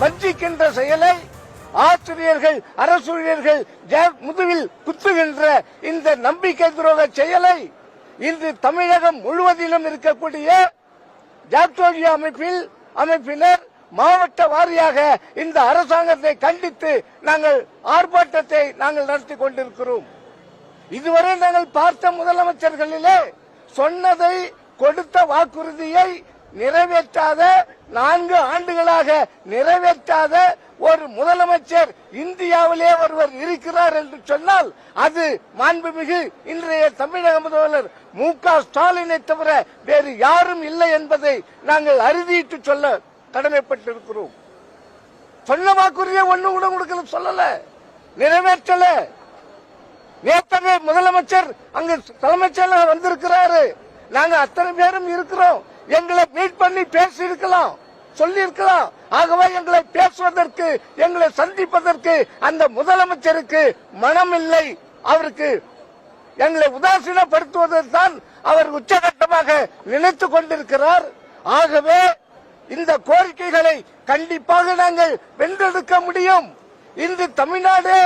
வஞ்சிக்கின்ற செயலை ஆசிரியர்கள் அரசூழியர்கள் ஜ- குத்துகின்ற இந்த நம்பிக்கை துரோக செயலை இன்று தமிழகம் முழுவதிலும் இருக்கக்கூடிய ஜாக்டோஜியா அமைப்பில் அமைப்பினர் மாவட்ட வாரியாக இந்த அரசாங்கத்தை கண்டித்து நாங்கள் ஆர்ப்பாட்டத்தை நாங்கள் நடத்தி கொண்டிருக்கிறோம். இதுவரை நாங்கள் பார்த்த முதலமைச்சர்களிலே சொன்னதை கொடுத்த வாக்குறுதியை நிறைவேற்றாத நான்கு ஆண்டுகளாக நிறைவேற்றாத ஒரு முதலமைச்சர் இந்தியாவிலே ஒருவர் இருக்கிறார் என்று சொன்னால் அது மாண்புமிகு இன்றைய தமிழக முதல்வர் மு க ஸ்டாலினை தவிர வேறு யாரும் இல்லை என்பதை நாங்கள் அறுதியிட்டு சொல்ல கடமைப்பட்டிருக்கிறோம். சொன்ன வாக்குறுதியை ஒண்ணு கூட கொடுக்கல சொல்லல. நிறைவேற்றல. நேற்றவே முதலமைச்சர் அங்கு தலைமைச் செயலாளர் வந்திருக்கிறாரு. நாங்க அத்தனை பேரும் இருக்கிறோம். எங்களை மீட் பண்ணி பேசி இருக்கலாம் சொல்லி இருக்கலாம் ஆகவே எங்களை பேசுவதற்கு எங்களை சந்திப்பதற்கு அந்த முதலமைச்சருக்கு மனம் இல்லை அவருக்கு எங்களை உதாசீனப்படுத்துவதில் தான் அவர் உச்சகட்டமாக நினைத்துக் கொண்டிருக்கிறார். ஆகவே இந்த கோரிக்கைகளை கண்டிப்பாக நாங்கள் வென்றெடுக்க முடியும். இன்று தமிழ்நாடு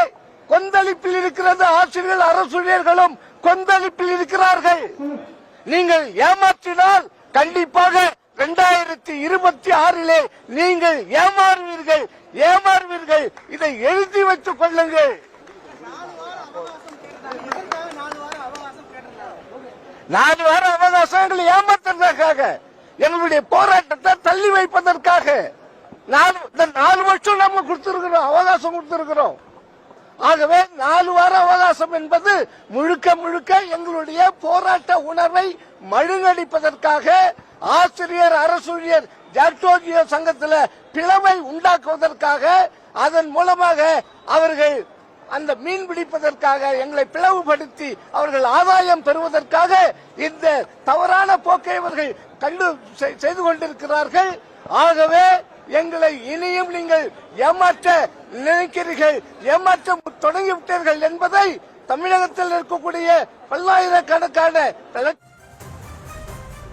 கொந்தளிப்பில் இருக்கிறது. ஆசிரியர்கள் அரசுரியர்களும் கொந்தளிப்பில் இருக்கிறார்கள். நீங்கள் ஏமாற்றினால் கண்டிப்பாக இரண்டாயிரத்தி இருபத்தி ஆறிலே நீங்கள் ஏமாறுவீர்கள் ஏமாறுவீர்கள். இதை எழுதி வைத்துக் கொள்ளுங்கள். நாலு வார அவகாசம் எங்களை ஏமாத்துறதுக்காக எங்களுடைய போராட்டத்தை தள்ளி வைப்பதற்காக நாலு இந்த நாலு வருஷம் நம்ம கொடுத்திருக்கிறோம் அவகாசம் கொடுத்திருக்கிறோம். ஆகவே நாலு வார அவகாசம் என்பது முழுக்க முழுக்க எங்களுடைய போராட்ட உணர்வை மழுங்கடிப்பதற்காக ஆசிரியர் அரசூழியர் ஜாக்டோஜியோ சங்கத்தில் பிளவை உண்டாக்குவதற்காக அதன் மூலமாக அவர்கள் அந்த மீன் பிடிப்பதற்காக எங்களை பிளவுபடுத்தி அவர்கள் ஆதாயம் பெறுவதற்காக இந்த தவறான போக்கை அவர்கள் கண்டு செ- செய்து கொண்டிருக்கிறார்கள். ஆகவே எங்களை இனியும் நீங்கள் ஏமாற்ற நினைக்கிறீர்கள். ஏமாற்ற தொடங்கிவிட்டீர்கள் என்பதை தமிழகத்தில் இருக்கக்கூடிய பல்லாயிரக்கணக்கான